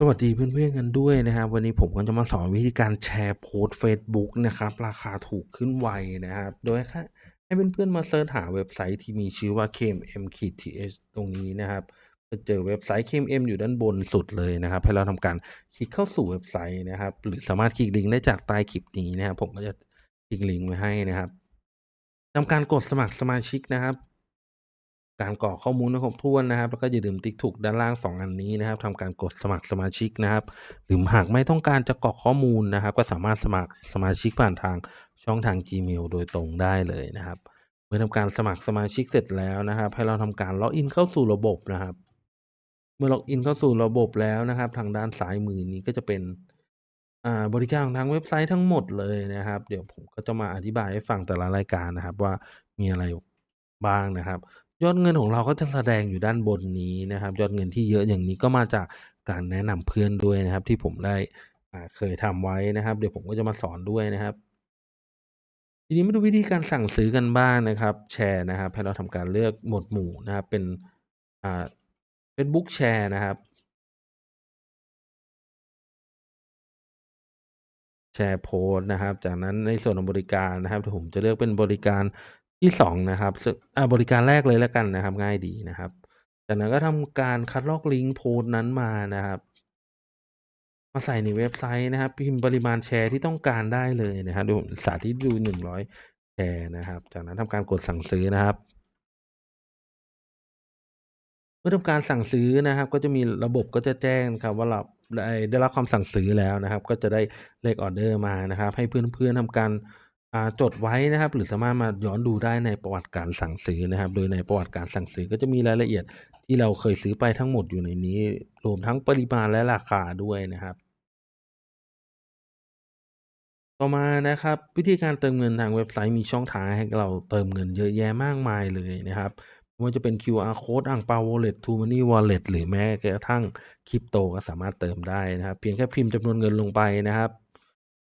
สวัสดีเพื่อนๆกันด้วยนะครับวันนี้ผมก็จะมาสอนวิธีการแชร์โพสต์เฟซบุ๊กนะครับ ราคาถูกขึ้นไวนะครับ โดยให้ให้เพื่อนๆมาเสิร์ชหาเว็บไซต์ที่มีชื่อว่า KMM-th ตรงนี้นะครับจะเจอเว็บไซต์ KMM อยู่ด้านบนสุดเลยนะครับ ให้เราทำการคลิกเข้าสู่เว็บไซต์นะครับ หรือสามารถคลิกลิงก์ได้จากใต้คลิปนี้นะครับผมก็จะทิ้งลิงก์ไว้ให้นะครับทำการกดสมัครสมาชิกนะครับ การกรอกข้อมูลให้ครบถ้วนนะครับ แล้วก็อย่าลืมติ๊กถูกด้านล่าง 2 อันนี้นะครับทำการกดสมัครสมาชิกนะครับ หรือหากไม่ต้องการจะกรอกข้อมูลนะครับ ก็สามารถสมัครสมาชิกผ่านทางช่องทาง Gmail โดยตรงได้เลยนะครับ เมื่อทำการสมัครสมาชิกเสร็จแล้วนะครับ ให้เราทำการล็อกอินเข้าสู่ระบบนะครับ เมื่อล็อกอินเข้าสู่ระบบแล้วนะครับ ทางด้านซ้ายมือนี้ก็จะเป็นอ่าบริการของทางเว็บไซต์ทั้งหมดเลยนะครับ เดี๋ยวผมก็จะมาอธิบายให้ฟังแต่ละรายการนะครับ ว่ามีอะไรบ้างนะครับ ยอดเงินของเราก็จะแสดงอยู่ด้านบนนี้นะครับ ยอดเงินที่เยอะอย่างนี้ก็มาจากการแนะนำเพื่อนด้วยนะครับ ที่ผมได้เคยทำไว้นะครับ เดี๋ยวผมก็จะมาสอนด้วยนะครับ ทีนี้มาดูวิธีการสั่งซื้อกันบ้างนะครับ แชร์นะครับ ให้เราทำการเลือกหมวดหมู่นะครับ เป็นอ่าเฟซบุ๊กแชร์นะครับแชร์โพสนะครับ จากนั้นในส่วนของบริการนะครับผมจะเลือกเป็นบริการ ที่2นะครับซึ่งอ่าบริการแรกเลยแล้วกันนะครับ ง่ายดีนะครับ จากนั้นก็ทำการคัดลอกลิงก์โพสต์นั้นมานะครับ มาใส่ในเว็บไซต์นะครับ พิมพ์ปริมาณแชร์ที่ต้องการได้เลยนะครับดี๋ยวผมสาธิตดู100แชร์นะครับ จากนั้นทำการกดสั่งซื้อนะครับเมื่อทำการสั่งซื้อนะครับก็จะมีระบบก็จะแจ้งครับว่าเราได้ได้รับความสั่งซื้อแล้วนะครับ ก็จะได้เลขออเดอร์มานะครับ ให้เพื่อนๆทำการ จดไว้นะครับ หรือสามารถมาย้อนดูได้ในประวัติการสั่งซื้อนะครับ โดยในประวัติการสั่งซื้อก็จะมีรายละเอียดที่เราเคยซื้อไปทั้งหมดอยู่ในนี้ รวมทั้งปริมาณและราคาด้วยนะครับ ต่อมานะครับ วิธีการเติมเงินทางเว็บไซต์มีช่องทางให้เราเติมเงินเยอะแยะมากมายเลยนะครับไม่ว่าจะเป็น QR Code อ่างเปา Wallet t o Money Wallet หรือแม้กระทั่งคริปโตก็สามารถเติมได้นะครับ เพียงแค่พิมพ์จำนวนเงินลงไปนะครับ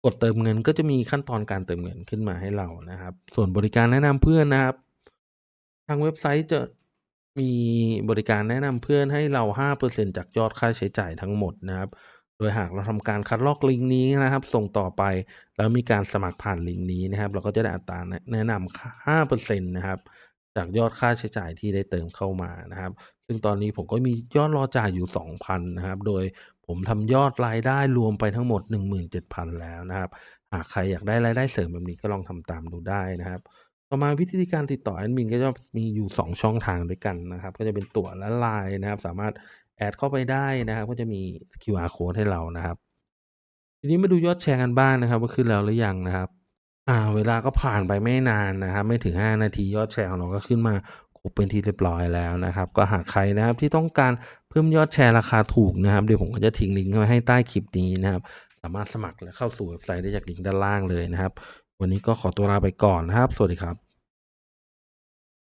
กดเติมเงินก็จะมีขั้นตอนการเติมเงินขึ้นมาให้เรานะครับ ส่วนบริการแนะนำเพื่อนนะครับ ทางเว็บไซต์จะมีบริการแนะนำเพื่อนให้เรา 5%จากยอดค่าใช้จ่ายทั้งหมดนะครับ โดยหากเราทำการคัดลอกลิงก์นี้นะครับ ส่งต่อไปแล้วมีการสมัครผ่านลิงก์นี้นะครับ เราก็จะได้อัตราแนะนำ5%นะครับ จากยอดค่าใช้จ่ายที่ได้เติมเข้ามานะครับ ซึ่งตอนนี้ผมก็มียอดรอจ่ายอยู่ 2,000 นะครับ โดย ผมทำยอดรายได้รวมไปทั้งหมด 17,000 แล้วนะครับหากใครอยากได้รายได้เสริมแบบนี้ก็ลองทำตามดูได้นะครับต่อมาวิธีการติดต่อแอดมินก็จะมีอยู่ 2 ช่องทางด้วยกันนะครับ ก็จะเป็นตั๋วและ LINE นะครับ สามารถแอดเข้าไปได้นะครับ ก็จะมี QR Code ให้เรานะครับ ทีนี้มาดูยอดแชร์กันบ้างนะครับ ว่าขึ้นแล้วหรือยังนะครับ อ่า เวลาก็ผ่านไปไม่นานนะครับ ไม่ถึง 5 นาทียอดแชร์ของเราก็ขึ้นมาครบเป็นที่เรียบร้อยแล้วนะครับ ก็หากใครนะครับที่ต้องการ เพิ่มยอดแชร์ราคาถูกนะครับ เดี๋ยวผมก็จะทิ้งลิงก์ไว้ให้ใต้คลิปนี้นะครับ สามารถสมัครและเข้าสู่เว็บไซต์ได้จากลิงก์ด้านล่างเลยนะครับ วันนี้ก็ขอตัวลาไปก่อนนะครับ สวัสดีครับ